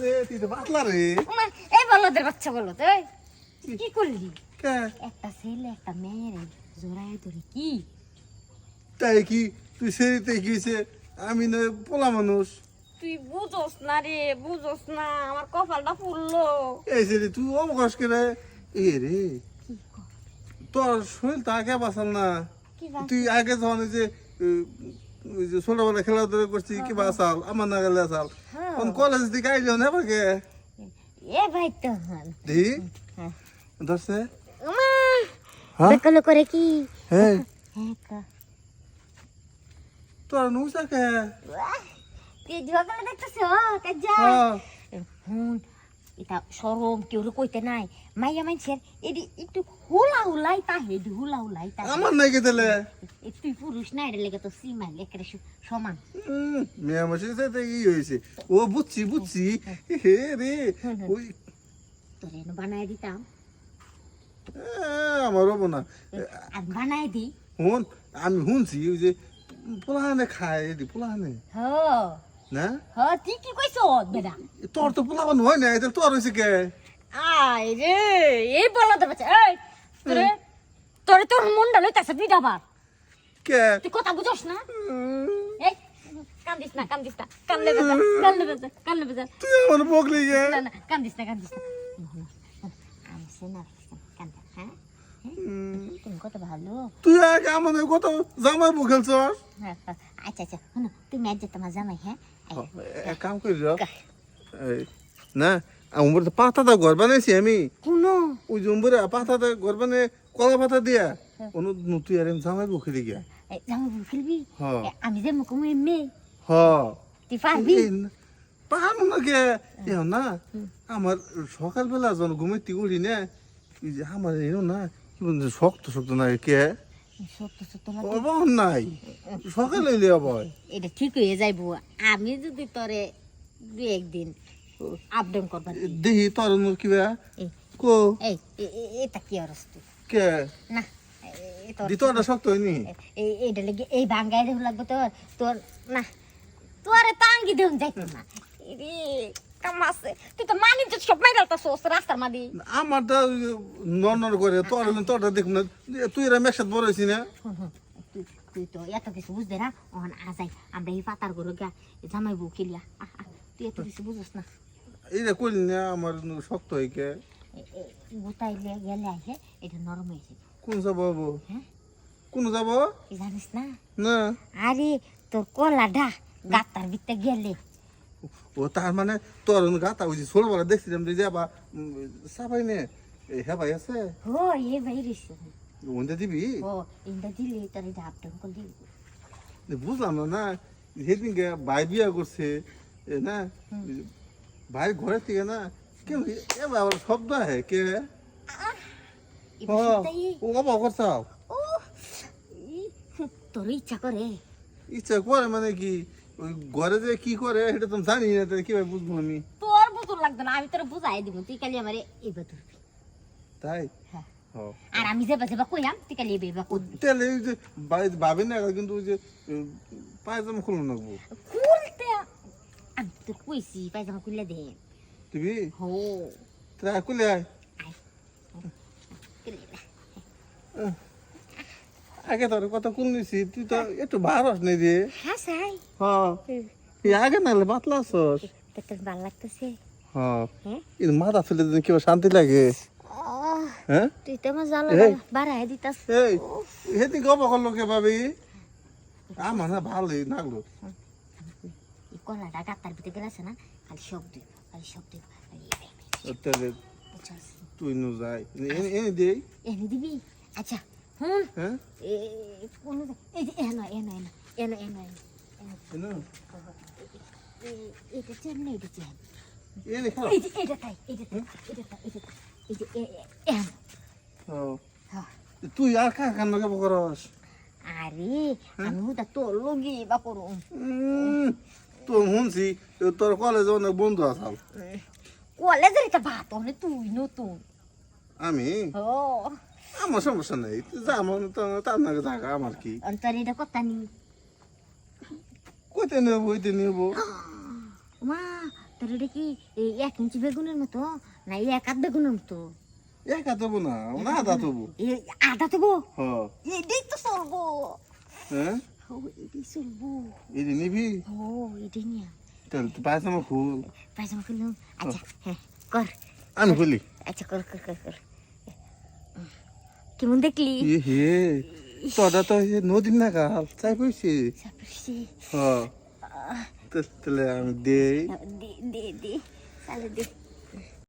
রে তুই তো রে। ওমা, এই বলদের বাচ্চা বলো তো তুই কি? করলি? একটা ছেলে একটা মেয়ের জোড়ায় ধরে কি? তাই কি? তুই সেরিতে কি হয়েছে? আমি না পোলা মানুষ। তুই বুঝোস না রে বুঝোস না আমার কপালটা ফুললো। এই সেরি তুই অবকাশ করে এ রে তোর শরীর তো আগে বাঁচাল না। তুই আগে যখন যে ছোটবেলা খেলাধুলা করছি কি বাঁচাল আমার না গেলে আসাল হ্যাঁ। কোন কলেজ দিকে আইল না বাকে এ ভাই তো হন দি? হ্যাঁ। ধরছে? ওমা হ্যাঁ? বেকলো করে কি? হ্যাঁ হ্যাঁ কা। তোর নুসা কে? বাহ, তুই ঝগড়া দেখতেছ? কাজা হ্যাঁ। হুন। এটা সরম কেউ কইতে নাই। মাইয়া মাইছের এডি একটু হুলা হুলাই তা হেডি হুলা হুলাই তা। আমার নাই কে দিলে এ তুই পুরুষ না এটা লেগে তো সিমাই লেখে সমান। মেয়ে মাসের সাথে কি হয়েছে ও বুঝছি বুঝছি। হে রে ওই তোর বানায় দিতাম। আহ, আমার হব না বানায় দি হুন আমি শুনছি ওই যে পোলাহানে খায় এদি পোলাহানে। হ। না? হ তুই কি কইছ বেটা? তোর তো পোলাবান হয় না এটা তোর হয়েছে কে? আয় রে এই বলা দে বাচ্চা এই তোরে তোরে তোর মনটা লইতাছে বিডাবার কে? তুই কথা বুঝছ না? এই কান্দিস না কান্দিস না কান্দলে বেজা কান্দলে বেজা কান্দলে বেজা তুই আমার বকলি কে না না কান্দিস না কান্দিস না। আমি সেনা কান্দা হ্যাঁ উম, তুমি কত ভালো। তুই আগে আমাদের কত জামাই বুকেলছ হ্যাঁ, হ্যাঁ। আচ্ছা আচ্ছা শোনো তুমি আজ তোমার জামাই হ্যাঁ? এক কাম করি না আমার তো পাতাটা ঘর বানাইছি আমি। শুনো। ওই জম্বুরে পাতাটা ঘর বানিয়ে কলা পাতা দিয়া। অনু তুই আর জামাই বুকে গিয়া। এই, জামাই খেলবি? হ্যাঁ। আমি যে মুখ এমনি হ। তুই পারবি? না কে? এ না আমার সকালবেলা যখন ঘুমাইতে উঠি না যে আমার এও না কি বলছে শক্ত শক্ত না কে? সত্য সত্য লাগে অবহন নাই। সকালে এলে আবার। এটা ঠিক হয়ে যাইব আমি যদি তোরে দু একদিন আপ ডাউন করবার দিই। দেখি তোর কিবা এই কো? এই এটা কি অরস কে? না এ- তোর দি তোরটা শক্ত এই এইটা লেগে এই ভাঙ্গাই দেহ লাগবে তোর তোর না তোরে তাঙ্গি দেহ যাইতো না। ইরে কামাছে তুই তো মানি যে সব মাইরা তো সোস রাস্তার মাদি। আমারটা নর করে তোর তোরটা দেখুন না। তুই এরা মেকসাত বড় হয়েছি না? তুই তো এত কিছু বুঝতে না? ওখান আজাই আমরা এই পাতার গরু গা জামাই বউ কিলিয়া। তুই এত কিছু বুঝস না। এইটা করলি না আমার শক্ত হয়ে কে গোটাইলে গেলে আসে এটা নরম হয়েছে কোন যাব হ্যাঁ? কোন যাব? জানিস না? না। আরে তোর কলাডা গাতার ভিতরে গেলে ও তার মানে তোর গাতা ওই যে ছোটবেলা দেখছিলাম যে যাবা সাবাই নে। ভাই আছে? হো এ বাইরিস ওনটা দিবি? ও ইন্দা দিলে তোর এটা আপ ডাউন করলি বুঝলাম না না সেদিনকে ভাই বিয়া করছে না? ভাই ঘরের থেকে না কেউ এ বাবার শব্দ হে কে ও ও বাবা করছাও ও তোর ইচ্ছা করে। ইচ্ছা করে মানে কি? ঘরে যে কি করে সেটা তো জানি না তাহলে কীভাবে বুঝব আমি? তোর বুঝুর লাগবে না আমি তোর বুঝাই দিব তুই খালি আমারে এবার ধরবি। তাই? হ্যাঁ। আর আমি যাবা যাবা কইলাম তুই খালি এবার এবার করবি তাহলে ওই যে ভাবি না কিন্তু ওই যে পায়জামা খুলো নাকবো খুলতে আমি তো কইছি পায়জামা খুলে দে। তুমি? হো। তাই খুলে আয়। আগে তোর কথা কোন নিছি? তুই তো একটু ভারস নেই রে। হ্যাঁ সাই হ্যাঁ। এই আগে নাহলে আছস তো তোর ভালো লাগতেছে। হ্যাঁ। হ্যাঁ? এই মাথা ফেলে দিন কেউ শান্তি লাগে। হ্যাঁ? তুই তো আমার জ্বালা বাড়াই দিতাস। এই হেতি গপ করল কে ভাবি। আমার না ভালোই লাগল। এই কলাটা গাতার ভিতরে গেলাছে না খালি শব্দ খালি শব্দ হইব, খালি এই, এই, এই, তাহলে বুঝছস? তুই নু যাই এনে এনে দেই এনে দিবি? আচ্ছা। হুম এই কোন এই যে এনো এনো এনো এনো এনো এনো এনে এই- এটা চেন না এটা চেন এনে এই যে এটা তাই এটা তাই এটা তাই এটা তাই এই যে এ- এ- ও। তুই আর কার কান লগে আরে আমি ওটা তোর লগে বা উম, তোর শুনছি তোর কলেজে অনেক বন্ধু আসাল কলেজের এটা ভাত হলে তুই নতুন আমি ও আমার সমস্যা নেই। যা তো- তার নাকি থাকা আমার কি। অন্তর এটা কথা নি কইতে নেব কইতে নেব। মা তোর এটা কি এক ইঞ্চি বেগুনের মতো না এক আধ বেগুনের মতো? একা তবু না না আদা তবু আধা তবু এটাই তো চলবো। হ্যাঁ এটাই চলবো। যে নিবি? ও এটাই নিয়ে তাহলে তো পায়জামা খুল। পায়জামা খুললাম? আচ্ছা হ্যাঁ কর। আমি খুলি। আচ্ছা কর কর কর কর। কেমন দেখলি? হে তোরা তো নদীর নদীর নাগাল চাই পড়ছি হ্যাঁ তাহলে আমি দে দে দে তাহলে দে।